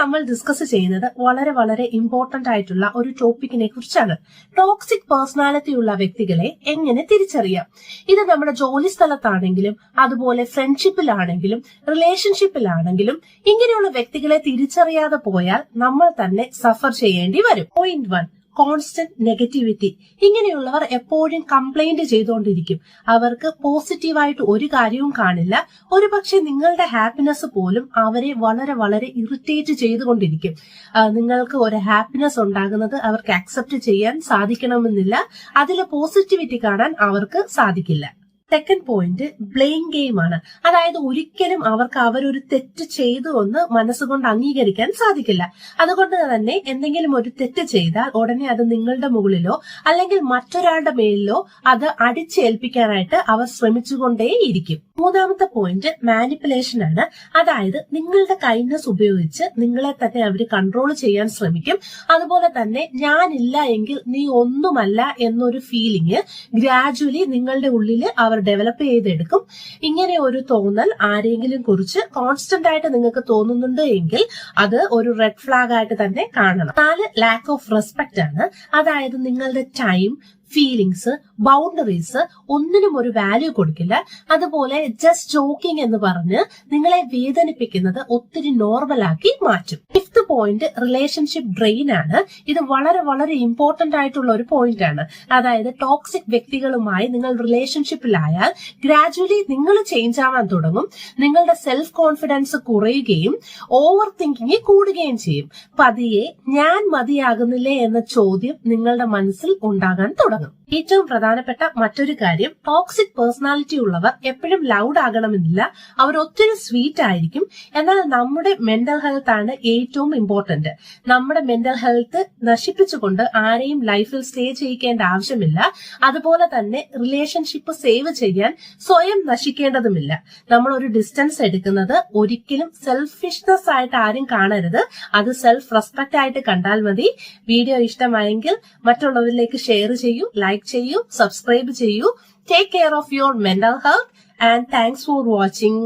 നമ്മൾ ഡിസ്കസ് ചെയ്യുന്നത് വളരെ വളരെ ഇമ്പോർട്ടന്റ് ആയിട്ടുള്ള ഒരു ടോപ്പിക്കിനെ കുറിച്ചാണ്. ടോക്സിക് പേഴ്സണാലിറ്റി ഉള്ള വ്യക്തികളെ എങ്ങനെ തിരിച്ചറിയാം? ഇത് നമ്മുടെ ജോലി സ്ഥലത്താണെങ്കിലും അതുപോലെ ഫ്രണ്ട്ഷിപ്പിലാണെങ്കിലും റിലേഷൻഷിപ്പിലാണെങ്കിലും ഇങ്ങനെയുള്ള വ്യക്തികളെ തിരിച്ചറിയാതെ പോയാൽ നമ്മൾ തന്നെ സഫർ ചെയ്യേണ്ടി വരും. പോയിന്റ് വൺ കോൺസ്റ്റന്റ് നെഗറ്റിവിറ്റി ഇങ്ങനെയുള്ളവർ എപ്പോഴും കംപ്ലൈന്റ് ചെയ്തുകൊണ്ടിരിക്കും. അവർക്ക് പോസിറ്റീവായിട്ട് ഒരു കാര്യവും കാണില്ല. ഒരുപക്ഷെ നിങ്ങളുടെ ഹാപ്പിനെസ് പോലും അവരെ വളരെ വളരെ ഇറിറ്റേറ്റ് ചെയ്തുകൊണ്ടിരിക്കും. നിങ്ങൾക്ക് ഒരു ഹാപ്പിനെസ് ഉണ്ടാകുന്നത് അവർക്ക് അക്സെപ്റ്റ് ചെയ്യാൻ സാധിക്കണമെന്നില്ല. അതിലെ പോസിറ്റിവിറ്റി കാണാൻ അവർക്ക് സാധിക്കില്ല. സെക്കൻഡ് പോയിന്റ് ബ്ലെയിം ഗെയിം ആണ്. അതായത് ഒരിക്കലും അവർക്ക് അവരൊരു തെറ്റ് ചെയ്തു എന്ന് മനസ്സുകൊണ്ട് അംഗീകരിക്കാൻ സാധിക്കില്ല. അതുകൊണ്ട് തന്നെ എന്തെങ്കിലും ഒരു തെറ്റ് ചെയ്താൽ ഉടനെ അത് നിങ്ങളുടെ മുകളിലോ അല്ലെങ്കിൽ മറ്റൊരാളുടെ മേലിലോ അത് അടിച്ചേൽപ്പിക്കാനായിട്ട് അവർ ശ്രമിച്ചുകൊണ്ടേയിരിക്കും. മൂന്നാമത്തെ പോയിന്റ് മാനിപ്പുലേഷൻ ആണ്. അതായത് നിങ്ങളുടെ കൈൻഡ്നസ് ഉപയോഗിച്ച് നിങ്ങളെ തന്നെ അവർ കൺട്രോൾ ചെയ്യാൻ ശ്രമിക്കും. അതുപോലെ തന്നെ ഞാനില്ല എങ്കിൽ നീ ഒന്നുമല്ല എന്നൊരു ഫീലിംഗ് ഗ്രാജുവലി നിങ്ങളുടെ ഉള്ളിൽ അവർ ഡെവലപ്പ് ചെയ്തെടുക്കും. ഇങ്ങനെ ഒരു തോന്നൽ ആരെങ്കിലും കുറിച്ച് കോൺസ്റ്റന്റ് ആയിട്ട് നിങ്ങൾക്ക് തോന്നുന്നുണ്ട് എങ്കിൽ അത് ഒരു റെഡ് ഫ്ലാഗ് ആയിട്ട് തന്നെ കാണണം. നാല് ലാക്ക് ഓഫ് റെസ്പെക്ട് ആണ്. അതായത് നിങ്ങളുടെ ടൈം ഫീലിങ്സ് ബൗണ്ടറീസ് ഒന്നിനും ഒരു വാല്യൂ കൊടുക്കില്ല. അതുപോലെ ജസ്റ്റ് ജോക്കിംഗ് എന്ന് പറഞ്ഞ് നിങ്ങളെ വേദനിപ്പിക്കുന്നത് ഒത്തിരി നോർമലാക്കി മാറ്റും. പോയിന്റ് റിലേഷൻഷിപ്പ് ഡ്രെയിൻ ആണ്. ഇത് വളരെ വളരെ ഇമ്പോർട്ടന്റ് ആയിട്ടുള്ള ഒരു പോയിന്റ് ആണ്. അതായത് ടോക്സിക് വ്യക്തികളുമായി നിങ്ങൾ റിലേഷൻഷിപ്പിലായാൽ ഗ്രാജുവലി നിങ്ങൾ ചേഞ്ച് ആവാൻ തുടങ്ങും. നിങ്ങളുടെ സെൽഫ് കോൺഫിഡൻസ് കുറയുകയും ഓവർ തിങ്കിങ് കൂടുകയും ചെയ്യും. പതിയെ ഞാൻ മതിയാകുന്നില്ലേ എന്ന ചോദ്യം നിങ്ങളുടെ മനസ്സിൽ ഉണ്ടാകാൻ തുടങ്ങും. ഏറ്റവും പ്രധാനപ്പെട്ട മറ്റൊരു കാര്യം ടോക്സിക് പേഴ്സണാലിറ്റി ഉള്ളവർ എപ്പോഴും ലൗഡ് ആകണമെന്നില്ല. അവർ ഒത്തിരി സ്വീറ്റ് ആയിരിക്കും. എന്നാൽ നമ്മുടെ മെന്റൽ ഹെൽത്ത് ആണ് ഏറ്റവും ഇമ്പോർട്ടന്റ് നമ്മുടെ മെന്റൽ ഹെൽത്ത് നശിപ്പിച്ചുകൊണ്ട് ആരെയും ലൈഫിൽ സ്റ്റേ ചെയ്യിക്കേണ്ട ആവശ്യമില്ല. അതുപോലെ തന്നെ റിലേഷൻഷിപ്പ് സേവ് ചെയ്യാൻ സ്വയം നശിക്കേണ്ടതുമില്ല. നമ്മൾ ഒരു ഡിസ്റ്റൻസ് എടുക്കുന്നത് ഒരിക്കലും സെൽഫിഷ്നെസ് ആയിട്ട് ആരും കാണരുത്. അത് സെൽഫ് റെസ്പെക്ട് ആയിട്ട് കണ്ടാൽ മതി. വീഡിയോ ഇഷ്ടമായെങ്കിൽ മറ്റുള്ളവരിലേക്ക് ഷെയർ ചെയ്യൂ ലൈക്ക് ചെയ്യൂ സബ്സ്ക്രൈബ് ചെയ്യൂ. Take care of your mental health and thanks for watching